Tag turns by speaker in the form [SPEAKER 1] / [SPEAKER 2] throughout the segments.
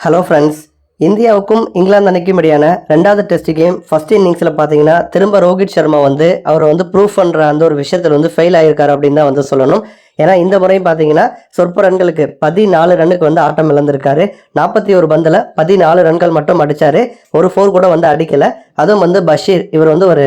[SPEAKER 1] Hello friends இந்தியாவுக்கும் இங்கிலாந்து அணிக்கும் இடையான ரெண்டாவது டெஸ்ட் கேம் ஃபர்ஸ்ட் இன்னிங்ஸில் பார்த்தீங்கன்னா திரும்ப ரோஹித் சர்மா வந்து அவர் வந்து ப்ரூஃப் பண்ணுற அந்த ஒரு விஷயத்தில் வந்து ஃபெயில் ஆகியிருக்காரு அப்படின்னு தான் வந்து சொல்லணும். ஏன்னா இந்த முறையும் பார்த்தீங்கன்னா சொற்ப ரன்களுக்கு பதினாலு ரன்னுக்கு வந்து ஆட்டம் இழந்திருக்காரு. நாற்பத்தி ஒரு பந்தில் பதினாலு ரன்கள் மட்டும் அடிச்சாரு. ஒரு ஃபோர் கூட வந்து அடிக்கலை. அதுவும் வந்து பஷீர் இவர் வந்து ஒரு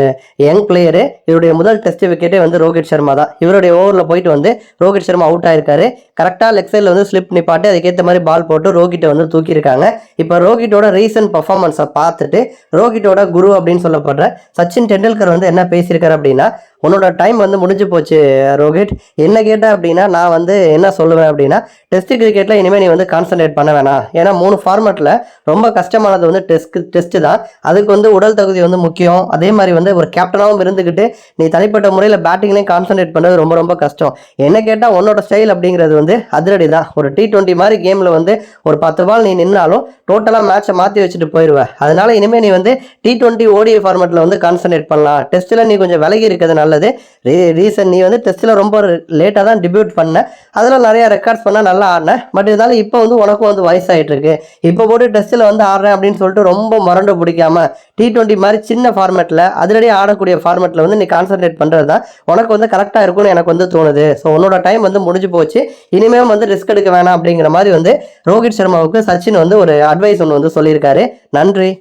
[SPEAKER 1] யங் பிளேயரு இவருடைய முதல் டெஸ்ட் விக்கெட்டே வந்து ரோஹித் சர்மா தான். இவருடைய ஓவரில் போயிட்டு வந்து ரோஹித் சர்மா அவுட் ஆயிருக்காரு. கரெக்டாக லெக் சைடில் வந்து ஸ்லிப் நிப்பாட்டி அதுக்கேற்ற மாதிரி பால் போட்டு ரோஹிட்டை வந்து தூக்கியிருக்காங்க. இப்போ ரோஹிட்டோட ரீசன்ட் பர்ஃபார்மன்ஸை பார்த்துட்டு ரோஹிட்டோட குரு அப்படின்னு சொல்லப்படுற சச்சின் டெண்டுல்கர் வந்து என்ன பேசியிருக்காரு அப்படின்னா உன்னோட டைம் வந்து முடிஞ்சு போச்சு ரோஹித். என்ன கேட்டேன் அப்படின்னா நான் வந்து என்ன சொல்லுவேன் அப்படின்னா டெஸ்ட் கிரிக்கெட்டில் இனிமேல் நீ வந்து கான்சன்ட்ரேட் பண்ண வேணாம். ஏன்னா மூணு ஃபார்மேட்டில் ரொம்ப கஷ்டமானது வந்து டெஸ்ட் டெஸ்ட் தான். அதுக்கு வந்து உடல் தகுதி வந்து முக்கியம். அதே மாதிரி வந்து ஒரு கேப்டனாகவும் இருந்துக்கிட்டு நீ தனிப்பட்ட முறையில் பேட்டிங்லேயும் கான்சன்ட்ரேட் பண்ணுறது ரொம்ப ரொம்ப கஷ்டம். என்ன கேட்டால் உன்னோட ஸ்டைல் அப்படிங்கிறது வந்து அதிரடி தான். ஒரு டி ட்வெண்ட்டி மாதிரி கேமில் வந்து ஒரு பத்து பால் நீ நின்னாலும் டோட்டலாக மேட்சை மாற்றி வச்சுட்டு போயிடுவேன் அதனால இனிமேல் நீ வந்து டி ட்வெண்ட்டி ஓடிஐ ஃபார்மேட்டில் வந்து கான்சன்ட்ரேட் பண்ணலாம். டெஸ்ட்டில் நீ கொஞ்சம் விலகி இருக்கிறது நல்லது ரீ ரீசன் நீ வந்து டெஸ்ட்டில் ரொம்ப லேட்டாக தான் டிபியூட் பண்ண. அதில் நிறையா ரெக்கார்ட்ஸ் பண்ணால் நல்லா ஆடினேன் பட் இருந்தாலும் இப்போ வந்து உனக்கும் வந்து வயசாகிட்டுருக்கு இப்போ போட்டு டெஸ்ட்டில் வந்து ஆடுறேன் அப்படின்னு சொல்லிட்டு ரொம்ப மறண்டு பிடிக்காம டி டுவெண்ட்டி மாதிரி சின்ன ஃபார்மேட்டில் அதிரடி ஆடக்கூடிய ஃபார்மேட்டில் வந்து நீ கான்சன்ட்ரேட் பண்ணுறது தான் உனக்கு வந்து கரெக்டாக இருக்கும்னு எனக்கு வந்து தோணுது. ஸோ உன்னோட டைம் வந்து முடிஞ்சு போச்சு. இனிமேல் வந்து ரிஸ்க் எடுக்க வேணாம் அப்படிங்கிற மாதிரி வந்து ரோஹித் சர்மாவுக்கு சச்சின் வந்து ஒரு அட்வைஸ் ஒன்று வந்து சொல்லியிருக்காரு. நன்றி.